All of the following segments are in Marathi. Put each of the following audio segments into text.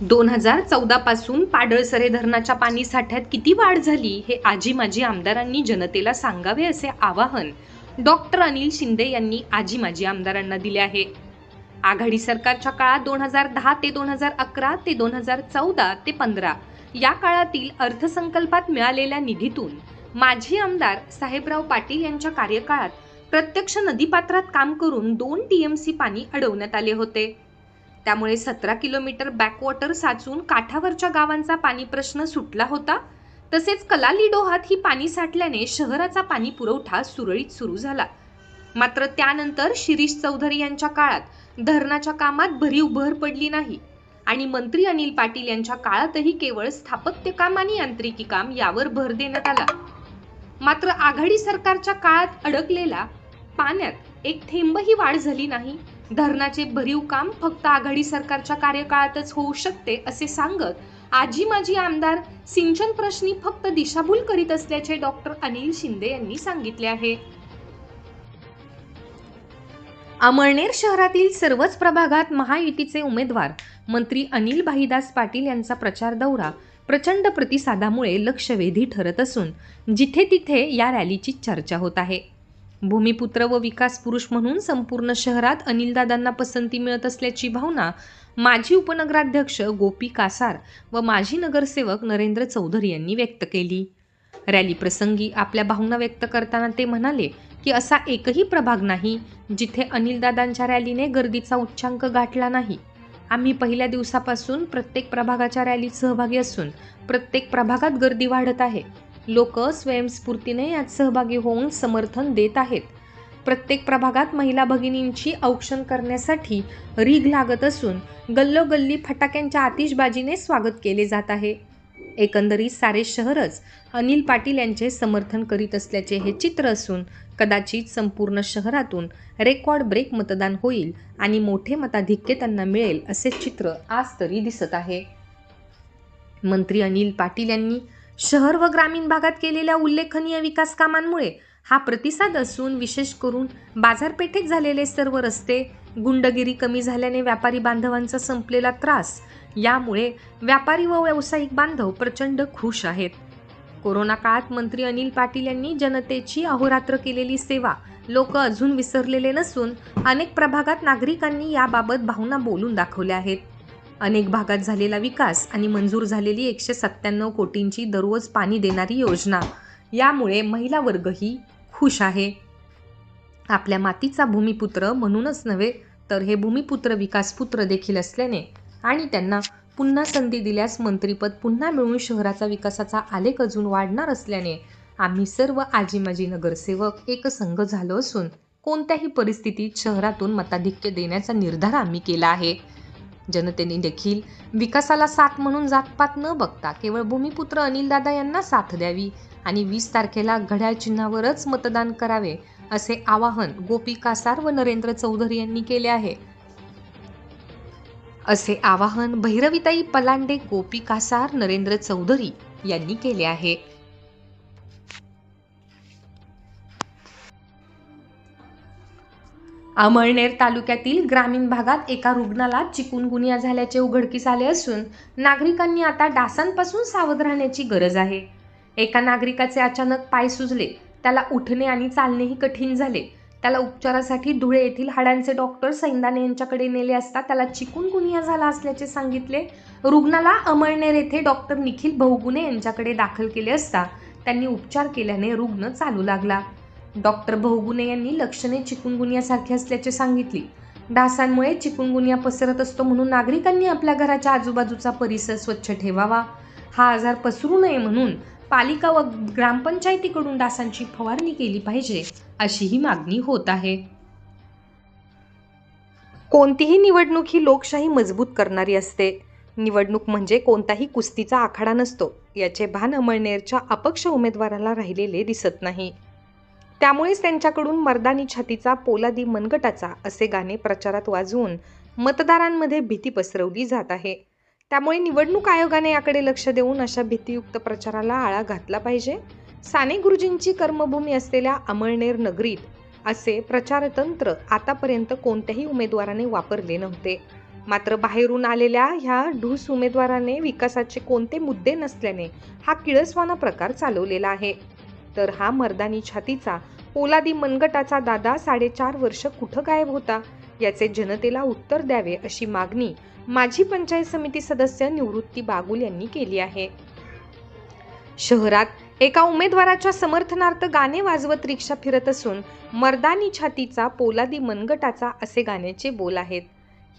दोन हजार चौदा पासून पाडळसरे धरणाच्या पाणी साठ्यात किती वाढ झाली हे आजी माजी आमदारांनी जनतेला सांगावे असे आवाहन डॉक्टर अनिल शिंदे यांनी आजी माजी आमदारांना दिले आहे. आघाडी सरकारच्या काळात दोन हजार दहा ते दोन हजार अकरा ते दोन हजार चौदा ते पंधरा या काळातील अर्थसंकल्पात मिळालेल्या निधीतून माजी आमदार साहेबराव पाटील यांच्या कार्यकाळात प्रत्यक्ष नदीपात्रात काम करून दोन टीएमसी पाणी अडवण्यात आले होते. त्यामुळे सतरा किलोमीटर बॅकवॉटर साचून काठावरच्या गावांचा पाणी प्रश्न सुटला होता. तसेच कलाली डोहात ही पाणी साठल्याने शहराचा पाणी पुरवठा सुरळीत सुरू झाला. मात्र त्यानंतर शिरीष चौधरी यांच्या काळात धरणाच्या कामात भरीव भर पडली नाही. आणि मंत्री अनिल पाटील यांच्या काळातही केवळ स्थापत्य काम आणि यांत्रिकी काम यावर भर देण्यात आला. मात्र आघाडी सरकारच्या काळात अडकलेला पाण्यात एक थेंबही वाढ झाली नाही. धरणाचे भरीव काम फक्त आघाडी सरकारच्या कार्यकाळातच होऊ शकते असे सांगत आजी माजी आमदार सिंचन प्रश्नी फक्त दिशाभूल करीत असल्याचे डॉक्टर अनिल शिंदे यांनी सांगितले आहे. अमळनेर शहरातील सर्वच प्रभागात महायुतीचे उमेदवार मंत्री अनिल भाईदास पाटील यांचा प्रचार दौरा प्रचंड प्रतिसादामुळे लक्षवेधी ठरत असून जिथे तिथे या रॅलीची चर्चा होत आहे. भूमिपुत्र व विकास पुरुष म्हणून संपूर्ण शहरात अनिलदादांना पसंती मिळत असल्याची भावना माजी उपनगराध्यक्ष गोपी कासार व माजी नगरसेवक नरेंद्र चौधरी यांनी व्यक्त केली. रॅली प्रसंगी आपल्या भावना व्यक्त करताना ते म्हणाले की असा एकही प्रभाग नाही जिथे अनिलदादांच्या रॅलीने गर्दीचा उच्चांक गाठला नाही. आम्ही पहिल्या दिवसापासून प्रत्येक प्रभागाच्या रॅलीत सहभागी असून प्रत्येक प्रभागात गर्दी वाढत आहे. लोक स्वयंस्फूर्तीने यात सहभागी होऊन समर्थन देत आहेत. प्रत्येक प्रभागात महिला भगिनींची औक्षण करण्यासाठी रीघ लागत असून गल्लोगल्ली फटाक्यांच्या आतिषबाजीने स्वागत केले जात आहे. एकंदरीत सारे शहरच अनिल पाटील यांचे समर्थन करीत असल्याचे हे चित्र असून कदाचित संपूर्ण शहरातून रेकॉर्ड ब्रेक मतदान होईल आणि मोठे मताधिक्य त्यांना मिळेल असे चित्र आज तरी दिसत आहे. मंत्री अनिल पाटील यांनी शहर व ग्रामीण भागात केलेल्या उल्लेखनीय विकास कामांमुळे हा प्रतिसाद असून विशेष करून बाजारपेठेत झालेले सर्व रस्ते गुंडगिरी कमी झाल्याने व्यापारी बांधवांचा संपलेला त्रास यामुळे व्यापारी व व्यावसायिक बांधव प्रचंड खुश आहेत. कोरोना काळात मंत्री अनिल पाटील यांनी जनतेची अहोरात्र केलेली सेवा लोक अजून विसरलेले नसून अनेक प्रभागात नागरिकांनी याबाबत भावना बोलून दाखवल्या आहेत. अनेक भागात झालेला विकास आणि मंजूर झालेली एकशे सत्त्याण्णव कोटींची दररोज पाणी देणारी योजना. यामुळे महिला वर्गही खुश आहे. आपल्या मातीचा भूमिपुत्र म्हणूनच नव्हे तर हे भूमिपुत्र विकासपुत्र देखील असल्याने आणि त्यांना पुन्हा संधी दिल्यास मंत्रीपद पुन्हा मिळून शहराचा विकासाचा आलेख अजून वाढणार असल्याने आम्ही सर्व आजी माजी नगरसेवक एकसंघ झालो असून कोणत्याही परिस्थितीत शहरातून मताधिक्य देण्याचा निर्धार आम्ही केला आहे. जनतेने देखील विकासाला साथ म्हणून जातपात न बघता केवळ भूमिपुत्र अनिलदादा यांना साथ द्यावी आणि वीस तारखेला घड्याळ चिन्हावरच मतदान करावे असे आवाहन गोपी कासार व नरेंद्र चौधरी यांनी केले आहे. असे आवाहन भैरविताई पलांडे गोपी कासार नरेंद्र चौधरी यांनी केले आहे. अमळनेर तालुक्यातील ग्रामीण भागात एका रुग्णाला चिकुनगुनिया झाल्याचे उघडकीस आले असून नागरिकांनी आता डासांपासून सावध राहण्याची गरज आहे. एका नागरिकाचे अचानक पाय सुजले त्याला उठणे आणि चालणेही कठीण झाले. त्याला उपचारासाठी धुळे येथील हाडांचे डॉक्टर सैंदाने यांच्याकडे नेले असता त्याला चिकुनगुनिया झाला असल्याचे सांगितले. रुग्णाला अमळनेर येथे डॉक्टर निखिल बहुगुणे यांच्याकडे दाखल केले असता त्यांनी उपचार केल्याने रुग्ण चालू लागला. डॉक्टर बहुगुणे यांनी लक्षणे चिकुनगुनियासारखी असल्याचे सांगितली. डासांमुळे चिकुनगुनिया पसरत असतो म्हणून नागरिकांनी आपल्या घराच्या आजूबाजूचा परिसर स्वच्छ ठेवावा. हा आजार पसरू नये म्हणून पालिका व ग्रामपंचायतीकडून डासांची फवारणी केली पाहिजे अशी ही मागणी होत आहे. कोणतीही निवडणूक ही लोकशाही मजबूत करणारी असते. निवडणूक म्हणजे कोणताही कुस्तीचा आखाडा नसतो. याचे भान अमळनेरच्या अपक्ष उमेदवाराला राहिलेले दिसत नाही. त्यामुळेच त्यांच्याकडून मर्दानी छातीचा पोलादी मनगटाचा असे गाणे प्रचारात वाजवून मतदारांमध्ये भीती पसरवली जात आहे. त्यामुळे निवडणूक आयोगाने याकडे लक्ष देऊन अशा भीतीयुक्त प्रचाराला आळा घातला पाहिजे. साने गुरुजींची कर्मभूमी असलेल्या अमळनेर नगरीत असे प्रचारतंत्र आतापर्यंत कोणत्याही उमेदवाराने वापरले नव्हते. मात्र बाहेरून आलेल्या ह्या ढूस उमेदवाराने विकासाचे कोणते मुद्दे नसल्याने हा किळसवाना प्रकार चालवलेला आहे. तर हा मर्दानी छातीचा पोलादी मनगटाचा दादा साडेचार वर्ष कुठं गायब होता? याचे जनतेला उत्तर द्यावे अशी मागणी माजी पंचायत समिती सदस्य निवृत्ती बागुल यांनी केली आहे. शहरात एका उमेदवाराच्या समर्थनार्थ गाणे वाजवत रिक्षा फिरत असून मर्दानी छातीचा पोलादी मनगटाचा असे गाण्याचे बोल आहेत.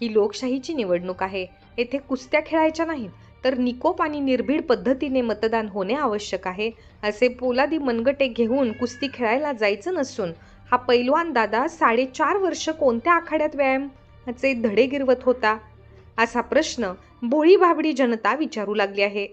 ही लोकशाहीची निवडणूक आहे. येथे कुस्त्या खेळायच्या नाहीत. तर निकोप आणि निर्भीड पद्धतीने मतदान होणे आवश्यक आहे असे पोलादी मनगटे घेऊन कुस्ती खेळायला जायचं नसून हा पैलवान दादा साडेचार वर्ष कोणत्या आखाड्यात व्यायामाचे धडे गिरवत होता. असा प्रश्न भोळी भाबडी जनता विचारू लागली आहे.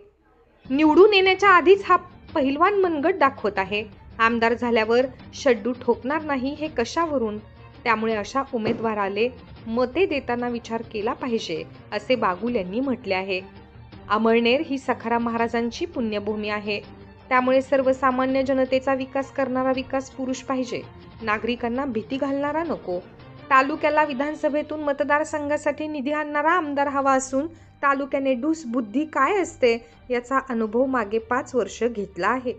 निवडून येण्याच्या आधीच हा पहिलवान मनगट दाखवत आहे. आमदार झाल्यावर शड्डू ठोकणार नाही हे कशावरून? त्यामुळे अशा उमेदवाराले मते देताना विचार केला पाहिजे असे बागुल यांनी म्हटले आहे. अमळनेर ही सखाराम महाराजांची पुण्यभूमी आहे. त्यामुळे सर्वसामान्य जनतेचा विकास करणारा विकास पुरुष पाहिजे. नागरिकांना भीती घालणारा नको. तालुक्याला विधानसभेतून मतदारसंघासाठी निधी आणणारा आमदार हवा असून तालुक्याने ढूस बुद्धी काय असते याचा अनुभव मागे पाच वर्ष घेतला आहे.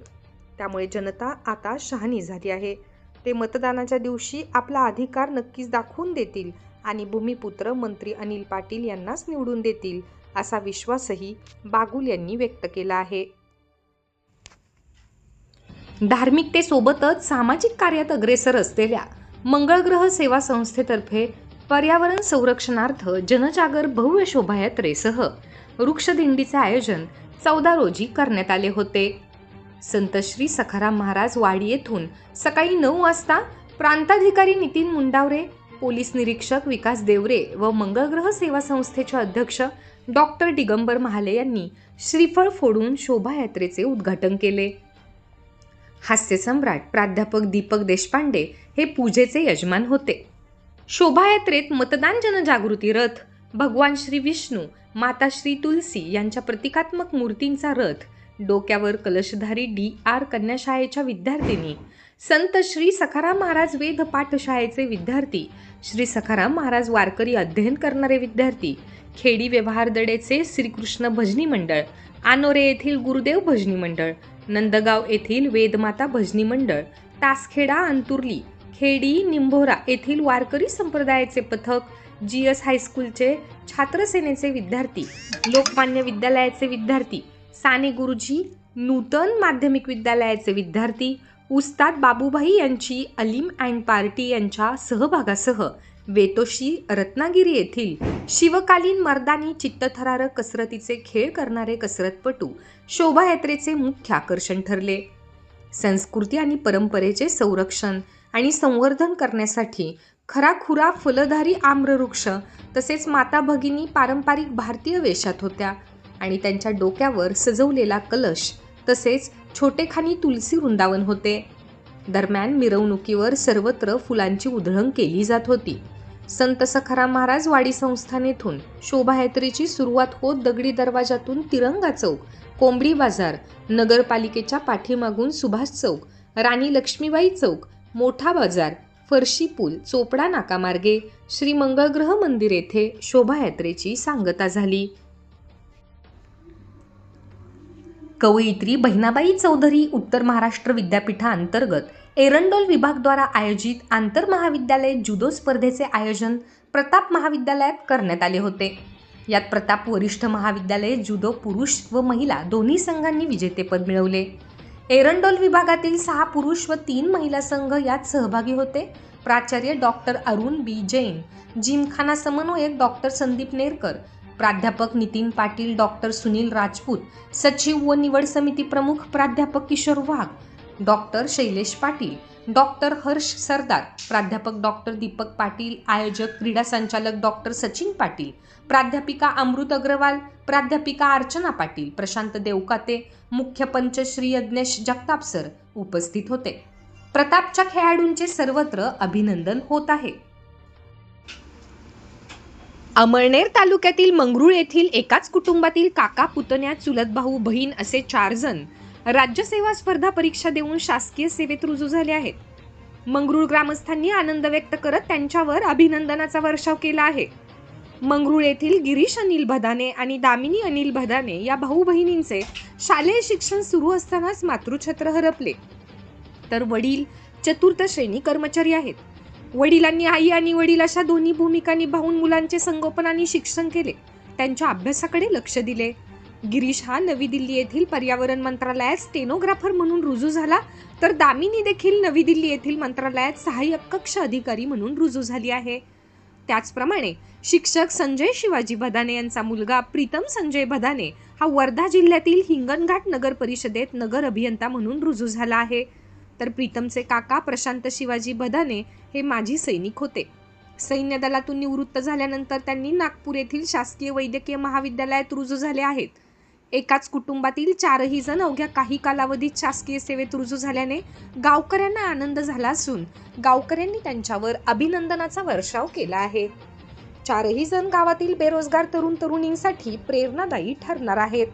त्यामुळे जनता आता शहाणी झाली आहे. ते मतदानाच्या दिवशी आपला अधिकार नक्कीच दाखवून देतील आणि भूमिपुत्र मंत्री अनिल पाटील यांनाच निवडून देतील असा विश्वासही बागुल यांनी व्यक्त केला आहे. धार्मिकतेसोबतच सामाजिक कार्यात अग्रेसर असलेल्या मंगळग्रह सेवा संस्थेतर्फे पर्यावरण संरक्षणार्थ जनजागर भव्य शोभायात्रेसह वृक्षदिंडीचे आयोजन चौदा रोजी करण्यात आले होते. संत श्री सखाराम महाराज वाडी येथून सकाळी नऊ वाजता प्रांताधिकारी नितीन मुंडावरे पोलीस निरीक्षक विकास देवरे व मंगळग्रह सेवा संस्थेचे अध्यक्ष डॉक्टर दिगंबर महाले यांनी श्रीफळ फोडून शोभायात्रेचे उद्घाटन केले. हास्यसम्राट प्राध्यापक दीपक देशपांडे हे पूजेचे यजमान होते. शोभायात्रेत मतदान जनजागृती रथ भगवान श्री विष्णू माता श्री तुलसी यांच्या प्रतिकात्मक मूर्तींचा रथ डोक्यावर कलशधारी डी आर कन्याशाळेच्या विद्यार्थिनी संत श्री सखाराम महाराज वेद पाठशाळेचे विद्यार्थी. श्री सखाराम महाराज वारकरी अध्ययन करणारे विद्यार्थी. खेडी व्यवहारदडेचे श्रीकृष्ण भजनी मंडळ. आनोरे येथील गुरुदेव भजनी मंडळ. नंदगाव येथील वेदमाता भजनी मंडळ. तासखेडा अंतुर्ली. खेडी निंभोरा येथील वारकरी संप्रदायाचे पथक. जी एस हायस्कूलचे छात्रसेनेचे विद्यार्थी. लोकमान्य विद्यालयाचे विद्यार्थी. साने गुरुजी. नूतन माध्यमिक विद्यालयाचे विद्यार्थी. उस्ताद बाबूभाई यांची अलीम अँड पार्टी यांच्या सहभागासह वेतोशी रत्नागिरी येथील शिवकालीन मर्दानी चित्तथरारक कसरतीचे खेळ करणारे कसरतपटू शोभायात्रेचे मुख्य आकर्षण ठरले. संस्कृती आणि परंपरेचे संरक्षण आणि संवर्धन करण्यासाठी खराखुरा फलधारी आम्रवृक्ष तसेच माता भगिनी पारंपरिक भारतीय वेशात होत्या आणि त्यांच्या डोक्यावर सजवलेला कलश तसेच छोटेखानी तुलसी वृंदावन होते. दरम्यान मिरवणुकीवर सर्वत्र फुलांची उधळण केली जात होती. संत सखाराम महाराज वाडी संस्थान येथून शोभायात्रेची सुरुवात होत दगडी दरवाजातून तिरंगा चौक कोंबडी बाजार नगरपालिकेच्या पाठीमागून सुभाष चौक राणी लक्ष्मीबाई चौक मोठा बाजार फरशी पूल चोपडा नाकामार्गे श्री मंगळग्रह मंदिर येथे शोभायात्रेची सांगता झाली. कवयित्री बहिणाबाई चौधरी उत्तर महाराष्ट्र विद्यापीठाअंतर्गत एरंडोल विभागद्वारा आयोजित आंतर महाविद्यालय जुदो स्पर्धेचे आयोजन प्रताप महाविद्यालयात करण्यात आले होते. यात प्रताप वरिष्ठ महाविद्यालय जुदो पुरुष व महिला दोन्ही संघांनी विजेतेपद मिळवले. एरंडोल विभागातील सहा पुरुष व तीन महिला संघ यात सहभागी होते. प्राचार्य डॉक्टर अरुण बी. जैन जिमखाना समन्वयक डॉक्टर संदीप नेरकर प्राध्यापक नितीन पाटील डॉक्टर सुनील राजपूत सचिव व निवड समिती प्रमुख प्राध्यापक किशोर वाघ डॉक्टर शैलेश पाटील डॉक्टर हर्ष सरदार प्राध्यापक डॉक्टर दीपक पाटील आयोजक क्रीडा संचालक डॉक्टर सचिन पाटील प्राध्यापिका अमृत अग्रवाल प्राध्यापिका अर्चना पाटील प्रशांत देवकाते मुख्य पंच श्री यज्ञेश जगताप सर उपस्थित होते. प्रतापच्या खेळाडूंचे सर्वत्र अभिनंदन होत आहे. अमळनेर तालुक्यातील मंगरुळ येथील एकाच कुटुंबातील काका पुतण्या चुलत भाऊ बहीण असे चार जण राज्यसेवा स्पर्धा परीक्षा देऊन शासकीय सेवेत रुजू झाले आहेत. मंगरुळ ग्रामस्थांनी आनंद व्यक्त करत त्यांच्यावर अभिनंदनाचा वर्षाव केला आहे. मंगरुळ येथील गिरीश अनिल भदाने आणि दामिनी अनिल भदाने या भाऊ बहिणींचे शालेय शिक्षण सुरू असतानाच मातृछत्र हरपले. तर वडील चतुर्थ श्रेणी कर्मचारी आहेत. वडिलांनी आई आणि वडील अशा दोन्ही भूमिका निभावून मुलांचे संगोपन आणि शिक्षण केले. त्यांच्या अभ्यासाकडे लक्ष दिले. गिरीश हा नवी दिल्ली येथील पर्यावरण मंत्रालयात स्टेनोग्राफर म्हणून रुजू झाला. तर दामिनी देखील नवी दिल्ली येथील मंत्रालयात सहाय्यक कक्ष अधिकारी म्हणून रुजू झाली आहे. त्याचप्रमाणे शिक्षक संजय शिवाजी भदाने यांचा मुलगा प्रीतम संजय भदाने हा वर्धा जिल्ह्यातील हिंगणघाट नगर परिषदेत नगर अभियंता म्हणून रुजू झाला आहे. तर प्रीतमचे काका प्रशांत शिवाजी भदाने हे माजी सैनिक होते. सैन्य दलातून निवृत्त झाल्यानंतर त्यांनी नागपूर येथील शासकीय वैद्यकीय महाविद्यालयात रुजू झाले आहेत. एकाच कुटुंबातील चारही जण अवघ्या काही कालावधीत शासकीय सेवेत रुजू झाल्याने गावकऱ्यांना आनंद झाला असून गावकऱ्यांनी त्यांच्यावर अभिनंदनाचा वर्षाव केला आहे. चारही जण गावातील बेरोजगार तरुण तरुणींसाठी प्रेरणादायी ठरणार आहेत.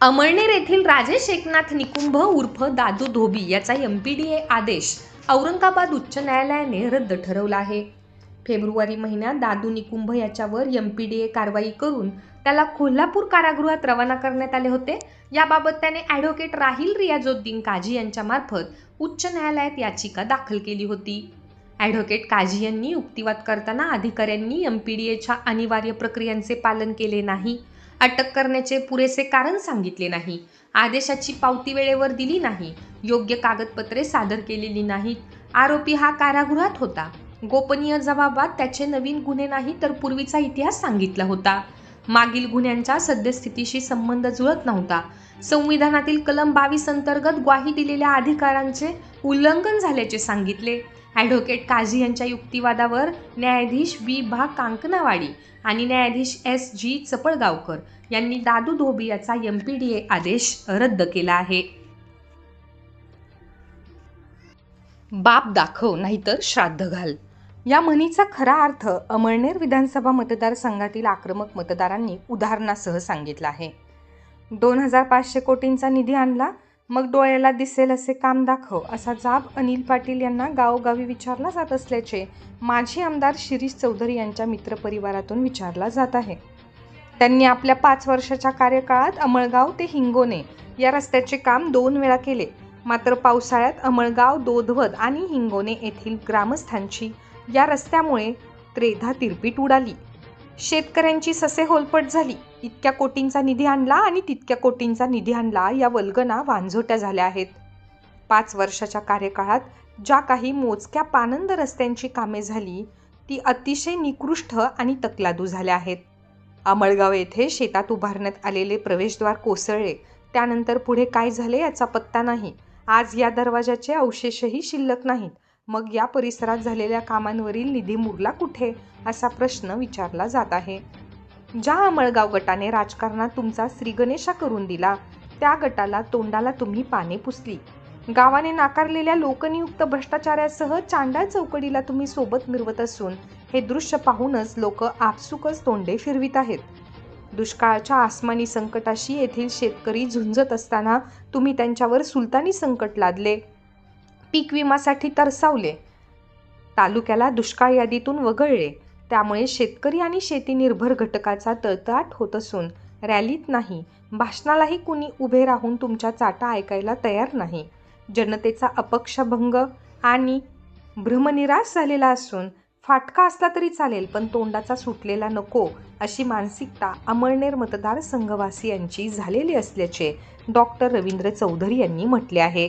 अमळनेर येथील राजेश एकनाथ निकुंभ उर्फ दादू धोबी याचा एम पी डी ए आदेश औरंगाबाद उच्च न्यायालयाने रद्द ठरवला आहे. फेब्रुवारी महिन्यात दादू निकुंभ याच्यावर एम पी डी ए कारवाई करून त्याला कोल्हापूर कारागृहात रवाना करण्यात आले होते. याबाबत त्याने ॲडव्होकेट राहिल रियाजोद्दीन काझी यांच्यामार्फत उच्च न्यायालयात याचिका दाखल केली होती. ॲडव्होकेट काझी यांनी युक्तिवाद करताना अधिकाऱ्यांनी एम पी डी एच्या अनिवार्य प्रक्रियांचे पालन केले नाही. अटक करण्याचे पुरेसे कारण सांगितले नाही. आदेशाची पावती वेळेवर दिली नाही. योग्य कागदपत्रे सादर केलेली नाहीत. आरोपी हा कारागृहात होता. गोपनीय जबाबात त्याचे नवीन गुन्हे नाही तर पूर्वीचा इतिहास सांगितला होता. मागील गुन्ह्यांच्या सद्यस्थितीशी संबंध जुळत नव्हता. संविधानातील कलम बावीस अंतर्गत ग्वाही दिलेल्या अधिकारांचे उल्लंघन झाल्याचे सांगितले. ॲडव्होकेट काझी यांच्या युक्तिवादावर न्यायाधीश बी. भा. कांकनावाडी आणि न्यायाधीश एस. जी. चपळगावकर यांनी दादू धोबी याचा एम पी डी ए आदेश रद्द केला आहे. बाप दाखव नाहीतर श्राद्ध घाल. या म्हणीचा खरा अर्थ अमळनेर विधानसभा मतदारसंघातील आक्रमक मतदारांनी उदाहरणासह सांगितला आहे. दोन हजार पाचशे कोटींचा निधी आणला मग डोळ्याला दिसेल असे काम दाखव असा जाब अनिल पाटील यांना गावोगावी विचारला जात असल्याचे माजी आमदार शिरीष चौधरी यांच्या मित्रपरिवारातून विचारला जात आहे. त्यांनी आपल्या पाच वर्षाच्या कार्यकाळात अमळगाव ते हिंगोने या रस्त्याचे काम दोन वेळा केले. मात्र पावसाळ्यात अमळगाव दोधवद आणि हिंगोने येथील ग्रामस्थांची या रस्त्यामुळे त्रेधा तिरपीट उडाली. शेतकऱ्यांची ससे होलपट झाली. इतक्या कोटींचा निधी आणला आणि तितक्या कोटींचा निधी आणला या वल्गना वांझोट्या झाल्या आहेत. पाच वर्षाच्या कार्यकाळात ज्या काही मोजक्या पानंद रस्त्यांची कामे झाली ती अतिशय निकृष्ट आणि तकलादू झाल्या आहेत. अमळगाव येथे शेतात उभारण्यात आलेले प्रवेशद्वार कोसळले. त्यानंतर पुढे काय झाले याचा पत्ता नाही. आज या दरवाजाचे अवशेषही शिल्लक नाहीत. मग या परिसरात झालेल्या कामांवरील निधी मुरला कुठे? असा प्रश्न विचारला जात आहे. ज्या अमळगाव गटाने राजकारणात तुमचा श्रीगणेशा करून दिला त्या गटाला तोंडाला तुम्ही पाने पुसली. गावाने नाकारलेल्या लोकनियुक्त भ्रष्टाचारासह चांडा चौकडीला तुम्ही सोबत मिरवत असून हे दृश्य पाहूनच लोक आपसुकच तोंडे फिरवित आहेत. दुष्काळाच्या आसमानी संकटाशी येथील शेतकरी झुंजत असताना तुम्ही त्यांच्यावर सुलतानी संकट लादले. पीक विमासाठी तरसावले. तालुक्याला दुष्काळ यादीतून वगळले. त्यामुळे शेतकरी आणि शेती निर्भर घटकाचा तळतळाट होत असून रॅलीत नाही. भाषणालाही कुणी उभे राहून तुमच्या चाटा ऐकायला तयार नाही. जनतेचा अपक्षभंग आणि भ्रमनिराश झालेला असून फाटका असला तरी चालेल पण तोंडाचा सुटलेला नको अशी मानसिकता अमळनेर मतदारसंघवासियांची झालेली असल्याचे डॉक्टर रवींद्र चौधरी यांनी म्हटले आहे.